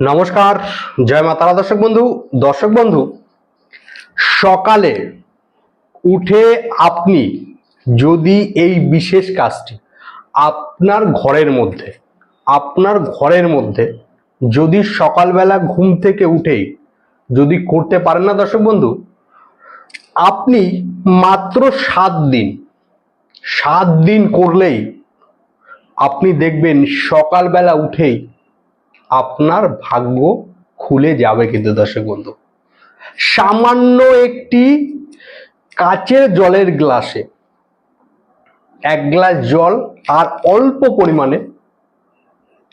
নমস্কার, জয় মা তারা দর্শক বন্ধু। দর্শক বন্ধু, সকালে উঠে আপনি যদি এই বিশেষ কাজটি আপনার ঘরের মধ্যে, আপনার ঘরের মধ্যে যদি সকালবেলা ঘুম থেকে উঠেই যদি করতে পারেন না দর্শক বন্ধু, আপনি মাত্র সাত দিন সাত দিন করলেই আপনি দেখবেন সকালবেলা উঠেই আপনার ভাগ্য খুলে যাবে কিন্তু দর্শক বন্ধু। সামান্য একটি কাচের জলের গ্লাসে, এক গ্লাস জল আর অল্প পরিমাণে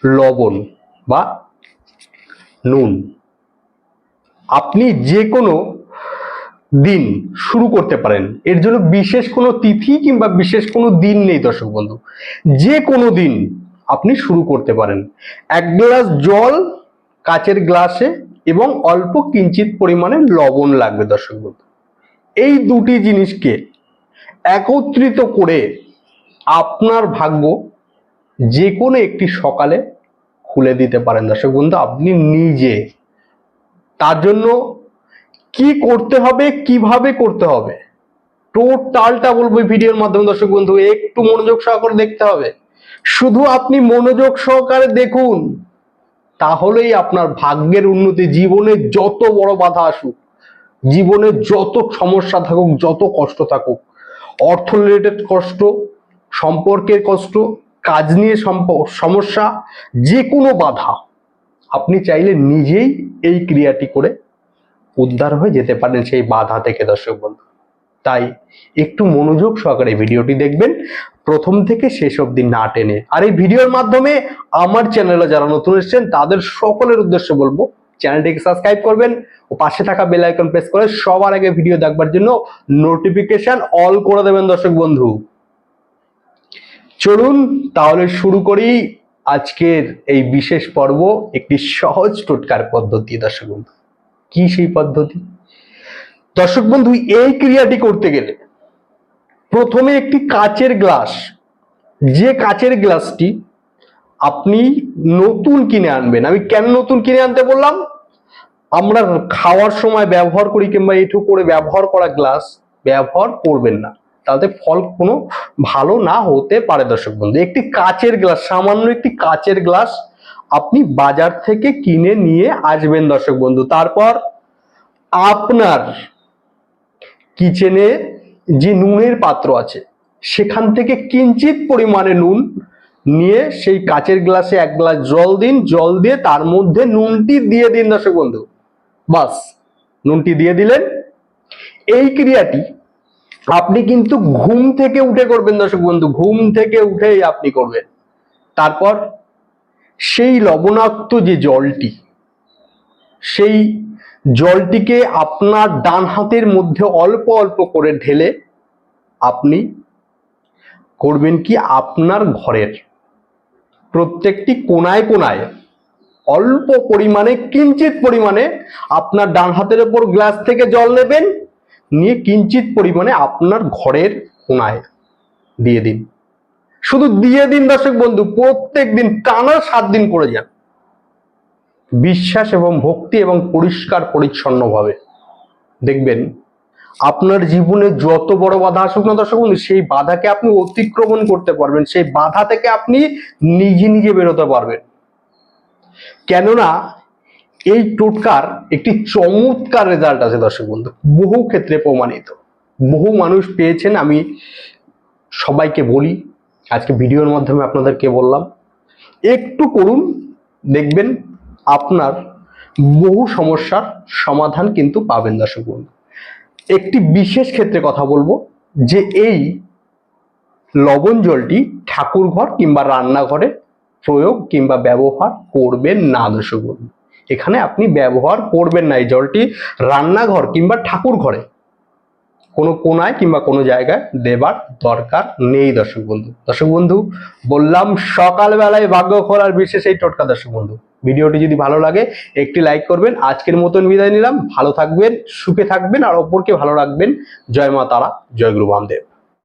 লবণ বা নুন। আপনি যে কোনো দিন শুরু করতে পারেন। এর জন্য বিশেষ কোনো তিথি কিংবা বিশেষ কোনো দিন নেই দর্শক বন্ধু। যে কোনো দিন আপনি শুরু করতে পারেন। এক গ্লাস জল কাচের গ্লাসে এবং অল্প কিঞ্চিত পরিমাণে লবণ লাগবে দর্শক বন্ধু। এই দুটি জিনিসকে একত্রিত করে আপনার ভাগ্য যে কোনো একটি সকালে খুলে দিতে পারেন। দর্শক বন্ধু, আপনি নিজে তার জন্য কি করতে হবে, কীভাবে করতে হবে, টোটালটা বলব ভিডিওর মাধ্যমে। দর্শক বন্ধু, একটু মনোযোগ সহকারে দেখতে হবে। শুধু আপনি মনোযোগ সহকারে দেখুন, তাহলেই আপনার ভাগ্যের উন্নতি। জীবনে যত বড় বাধা আসুক, জীবনে যত সমস্যা থাকুক, যত কষ্ট থাকুক অর্থ রিলেটেড কষ্ট, সম্পর্কের কষ্ট, কাজ নিয়ে সমস্যা যে কোনো বাধা, আপনি চাইলে নিজেই এই ক্রিয়াটি করে উদ্ধার হয়ে যেতে পারেন সেই বাধা থেকে, দর্শক বন্ধু। তাই একটু মনোযোগ সহকারে ভিডিওটি দেখবেন। প্রথম থেকে শেষ অবধি না টেনে। আর এই ভিডিওর মাধ্যমে আমার চ্যানেলে যারা নতুন এসেছেন, তাদের সকলের উদ্দেশ্যে বলব, চ্যানেলটিকে সাবস্ক্রাইব করবেন ও পাশে থাকা বেল আইকন প্রেস করে সবার আগে ভিডিও দেখবার জন্য নোটিফিকেশন অল করে দেবেন দর্শক বন্ধু। চলুন তাহলে শুরু করি আজকের এই বিশেষ পর্ব, একটি সহজ টোটকার পদ্ধতি দর্শক বন্ধু। কি সেই পদ্ধতি? দর্শক বন্ধু, এই ক্রিয়াটি করতে গেলে প্রথমে একটি কাচের গ্লাস। যে কাচের গ্লাসটি আপনি নতুন কিনে আনবেন, আমি কেন নতুন কিনে আনতে বললাম? আমরা খাওয়ার সময় ব্যবহার করি কিংবা এটু করে ব্যবহার করা গ্লাস ব্যবহার করবেন না। তাতে ফল কোনো ভালো না হতে পারে দর্শক বন্ধু। একটি কাচের গ্লাস, সামান্য একটি কাচের গ্লাস আপনি বাজার থেকে কিনে নিয়ে আসবেন দর্শক বন্ধু। তারপর আপনার কিচেনে যে নুনের পাত্র আছে, সেখান থেকে কিঞ্চিত পরিমাণে নুন নিয়ে সেই কাচের গ্লাসে এক গ্লাস জল দিন, জল দিয়ে তার মধ্যে নুনটি দিয়ে দিন দর্শক বন্ধু। বাস, নুনটি দিয়ে দিলেন। এই ক্রিয়াটি আপনি কিন্তু ঘুম থেকে উঠে করবেন দর্শক বন্ধু, ঘুম থেকে উঠেই আপনি করবেন। তারপর সেই লবণাক্ত যে জলটি, সেই জলটিকে আপনার ডান হাতের মধ্যে অল্প অল্প করে ঢেলে আপনি করবেন কি আপনার ঘরের প্রত্যেকটি কোনায় কোনায় অল্প পরিমাণে, কিঞ্চিত পরিমাণে আপনার ডান হাতের ওপর গ্লাস থেকে জল নেবেন, নিয়ে কিঞ্চিত পরিমাণে আপনার ঘরের কোনায় দিয়ে দিন। শুধু দিয়ে দিন দর্শক বন্ধু প্রত্যেক দিন টানা সাত দিন করে যান। বিশ্বাস এবং ভক্তি এবং পরিষ্কার পরিচ্ছন্নভাবে। দেখবেন, আপনার জীবনে যত বড় বাধা আসুক না দর্শক বন্ধু, সেই বাধাকে আপনি অতিক্রমণ করতে পারবেন, সেই বাধা থেকে আপনি নিজে নিজে বেরোতে পারবেন। কেননা, এই টোটকার একটি চমৎকার রেজাল্ট আছে দর্শক বন্ধু, বহু ক্ষেত্রে প্রমাণিত। বহু মানুষ পেয়েছেন, আমি সবাইকে বলি, আজকে ভিডিওর মাধ্যমে আপনাদেরকে বললাম। একটু করুন, দেখবেন আপনার বহু সমস্যার সমাধান কিন্তু পাবেন দর্শক বন্ধু একটি বিশেষ ক্ষেত্রে কথা বলব যে এই লবণ জলটি ঠাকুর ঘর কিংবা রান্নাঘরে প্রয়োগ কিংবা ব্যবহার করবেন না দর্শক বন্ধু এখানে আপনি ব্যবহার করবেন না, এই জলটি রান্নাঘর কিংবা ঠাকুর ঘরে কোনো কোনায় কিংবা কোনো জায়গায় দেবার দরকার নেই, দর্শক বন্ধু। দর্শক বন্ধু, বললাম সকালবেলায় ভাগ্য খোলার বিশেষ এই টোটকা, দর্শক বন্ধু। ভিডিওটি যদি ভালো লাগে, একটি লাইক করবেন। আজকের মতন বিদায় নিলাম। ভালো থাকবেন, সুখে থাকবেন আর অপরকে ভালো রাখবেন। জয় মা তারা, জয় গুরু বামদেব